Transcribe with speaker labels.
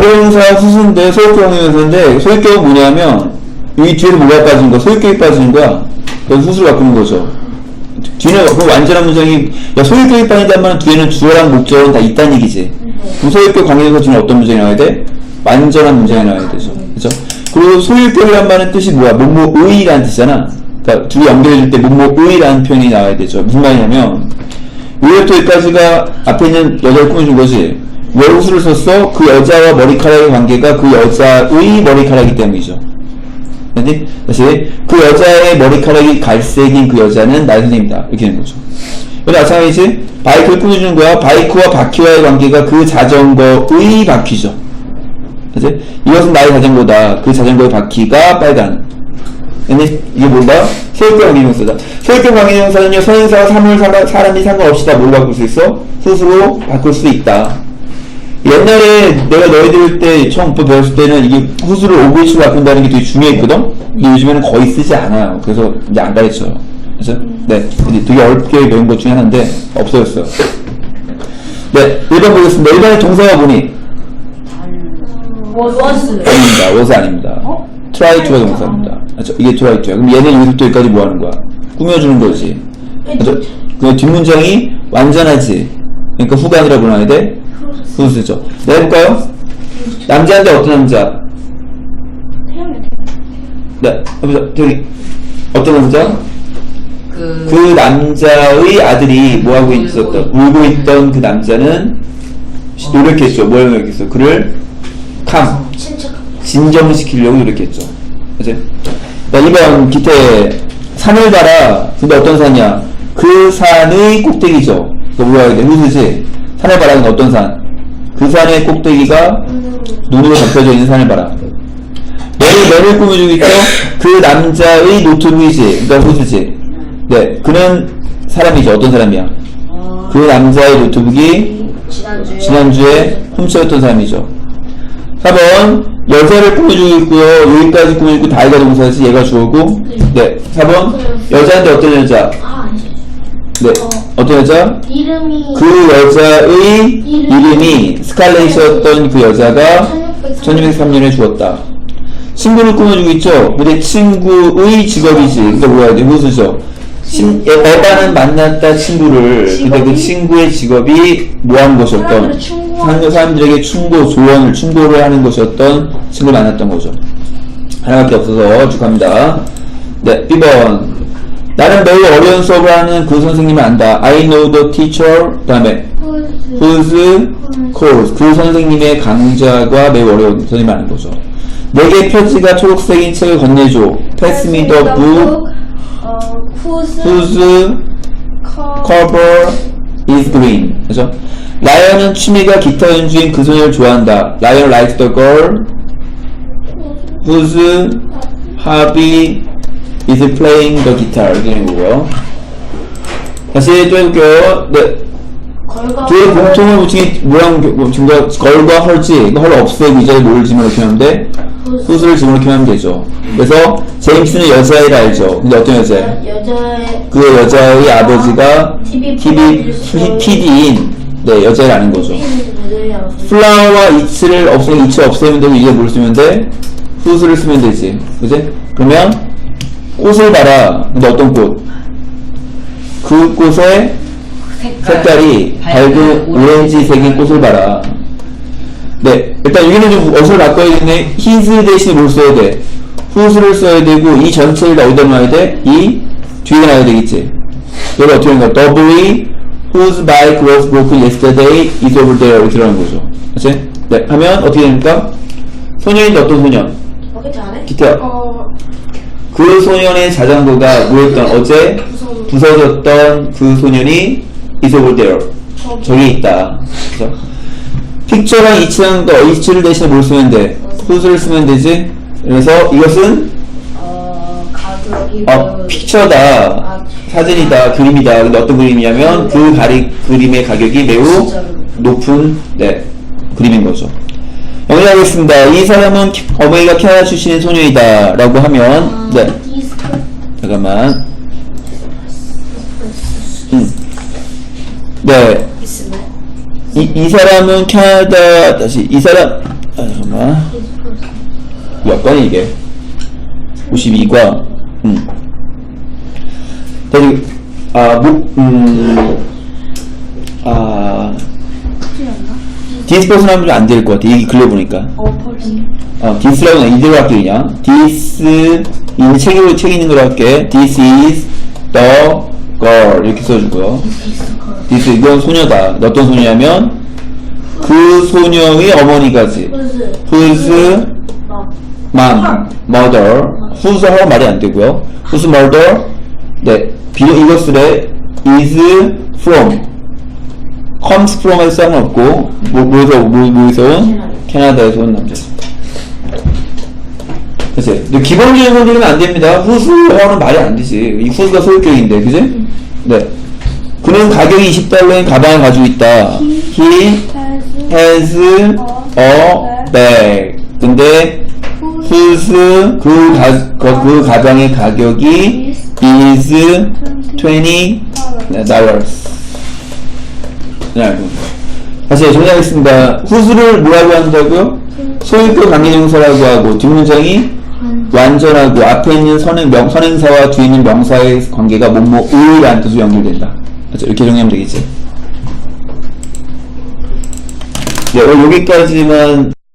Speaker 1: 관계동사 수수인데 소유격 관계동사인데 소유격은 뭐냐면 여기 뒤에서 뭐가 빠진 거 소유격이 빠지는 거야 그래서 수수를 바꾸는 거죠 뒤는 그 완전한 문장이 야 소유격이 빠진다면 뒤에는 주어랑 목적은 다 있다는 얘기지 그럼 소유격 관계동사 뒤는 어떤 문장이 나와야 돼? 완전한 문장이 나와야 되죠 그죠? 그리고 소유격이란 말은 뜻이 뭐야? 뭐뭐의라는 뜻이잖아 그러니까 둘이 연결해줄 때 뭐뭐의라는 표현이 나와야 되죠 무슨 말이냐면 여기부터 여기까지가 앞에 있는 여자를 꾸며준 거지. 왜 호수를 썼어? 그 여자와 머리카락의 관계가 그 여자의 머리카락이기 때문이죠. 근데 다시 그 여자의 머리카락이 갈색인 그 여자는 나의 선생님이다. 이렇게 되는 거죠. 근데 마찬가지지 바이크를 꾸며주는 거야. 바이크와 바퀴와의 관계가 그 자전거의 바퀴죠. 그치? 이것은 나의 자전거다. 그 자전거의 바퀴가 빨간. 근데 이게 뭔가? 소유격 관계명사다. 소유격 관계명사는요, 선행사와 사물, 사람- 사람이 상관없이 다 뭘로 바꿀 수 있어? 스스로 바꿀 수 있다. 옛날에 내가 너희들 때 처음 배웠을 때는 이게 후수를 OVH로 바꾼다는 게 되게 중요했거든? 근데 요즘에는 거의 쓰지 않아요. 그래서 이제 안 가르쳐요. 그래서, 네. 되게 어렵게 배운 것 중에 하나인데, 없어졌어요. 네, 1번 보겠습니다. 1번의 동사가 뭐니?
Speaker 2: 워스.
Speaker 1: 아닙니다. was 아닙니다.
Speaker 2: 어?
Speaker 1: try to가 동사입니다. 그렇죠? 이게 try to야. 그럼 얘는 여기서부터 여기까지 뭐 하는 거야? 꾸며주는 거지. 그렇죠? 그 뒷문장이 완전하지. 그러니까 후가 아니라 뭐 나와야 돼? 후수죠. 네, 해볼까요? 남자인데 어떤 남자? 네, 해보자. 저기, 어떤 남자?
Speaker 2: 그,
Speaker 1: 그 남자의 아들이 뭐하고 있었던, 울고 있던 그 남자는 노력했죠. 뭘 노력했어? 그를 캄, 진정시키려고 노력했죠. 그치? 자, 2번 기태 산을 봐라. 근데 어떤 산이야? 그 산의 꼭대기죠. 그거 뭐야 돼? 후수지? 산을 봐라는 어떤 산? 그 산의 꼭대기가 눈으로 덮여져 있는 산을 봐라. 너를 너를 꾸며주고 있죠? 그 남자의 노트북이지. 그러니까 후수지. 네, 그는 사람이죠. 어떤 사람이야?
Speaker 2: 어,
Speaker 1: 그 남자의 노트북이
Speaker 2: 지난주에.
Speaker 1: 지난주에 훔쳐였던 사람이죠. 4번 여자를 꾸며주고 있고요. 여기까지 꾸며주고 다이가 동사지 얘가 주어고 네 4번 여자인데 어떤 여자?
Speaker 3: 아.
Speaker 1: 네 어떤 여자?
Speaker 3: 이름이
Speaker 1: 그 여자의 이름이 스칼렛이었던 그 여자가 1603년에 죽었다. 친구를 꾸며주고 있죠. 근데 친구의 직업이지. 그러니까 뭐야 돼? 무수죠. 친, 에- 에바는 만났다 친구를. 근데 그 친구의 직업이 뭐하는 것이었던 한 사람들에게 충고, 조언을, 충고를 하는 것이었던 친구를 만났던 거죠. 하나밖에 없어서 축하합니다. 네, B번. 나는 매우 어려운 수업을 하는 그 선생님을 안다. I know the teacher. 그 다음에 whose course. 그 선생님의 강좌가 매우 어려운 선생님을 아는 거죠. 내게 표지가 초록색인 책을 건네줘. Pass me the book
Speaker 3: 어, whose
Speaker 1: cover is green. 그죠? 라이언은 취미가 기타 연주인 그 소녀를 좋아한다. Lion likes the girl whose hobby is playing the guitar. 이렇게 거고요. 다시 또 해볼게요. 네. 뒤에 공통을 붙이기 모양 뭐 증거 걸과 헐지 헐이 자리에 뭘 집어넣게 돼? 후수를 집어넣게 하면 되죠. 그래서 제임스는 여자애를 알죠. 근데 어떤 여자애? 그 여자의 아버지가
Speaker 3: TV
Speaker 1: TV. PD인 네 여자를 아는 거죠. 플라워와 이츠를 없애면 이츠 없애면 되고 이제 뭘 쓰면 돼? 후수를 쓰면 되지. 그지? 그러면 꽃을 봐라. 근데 어떤 꽃? 그 꽃의 색깔 이 밝은 오렌지색인 꽃을 봐라. 네, 일단 여기는 좀 어수를 바꿔야겠네. his 대신에 뭘 써야 돼? whose를 써야 되고 이 전체를 다 어디다 놔야 돼? 이 뒤에 놔야 되겠지. 여기 어떻게 하는 거야? W whose bike was broken yesterday is over there 이렇게 들어가는 거죠. 그치? 네, 하면 어떻게 됩니까? 소년인데 어떤 소년?
Speaker 3: 어떻게 잘해?
Speaker 1: 기타.
Speaker 3: 어,
Speaker 1: 그 소년의 자전거가 뭐였던 어제 부서졌던 그 소년이 is over there 저기 있다 그죠? 픽처랑 이치랑 더 이치를 대신에 뭘 쓰면 돼? whose를 쓰면 되지 그래서 이것은
Speaker 3: 어,
Speaker 1: 픽처다 사진이다 그림이다 근데 어떤 그림이냐면 그 가리, 그림의 가격이 매우. 높은 네 그림인 거죠 영리하겠습니다 이 사람은 키- 어머니가 캐나다 출신의 소녀이다 라고 하면 네
Speaker 3: 디스크
Speaker 1: 잠깐만. 음. 네. 이, 이 사람은 캐나다, 다시, 이 사람, 아, 잠깐만. 몇 번이 이게? 52과, 음. 다시, 아, 목, 음, 아, 디스퍼슨 하면 좀 안 될 것 같아. 얘기 글려 보니까. 어, 디스라고 그냥 이대로 할게, 그냥. 디스, 이 책으로 책 있는 걸로 할게. This is the girl. 이렇게 써주고요. 디스, 이건 소녀다. 어떤 소녀냐면, 그 소녀의 어머니까지.
Speaker 3: 후스
Speaker 1: whose mom, mother, whose 하고 말이 안 되고요. whose mother, 네, 비록 이것을에 is from, comes from 할 상관없고, 뭐, 뭐에서, 뭐, 뭐에서 온? 캐나다에서 온 남자. 그치? 근데 기본적인 소리는 안 됩니다. whose는 말이 안 되지. 이 whose가 소유격인데, 그지? 네. 그는 가격이 20달러인 가방을 가지고 있다. He has a bag. 근데 whose 그, 가, 그, 그 가방의 가격이 is 20 dollars. 네, 다시 정리하겠습니다. whose를 뭐라고 한다고요? 소유격 관계동사라고 하고 뒷문장이 완전하고 앞에 있는 선행 명, 선행사와 뒤에 있는 명사의 관계가 뭐뭐의라는 뜻으로 연결된다. 그렇죠? 이렇게 정리하면 되겠지. 네, 여기까지만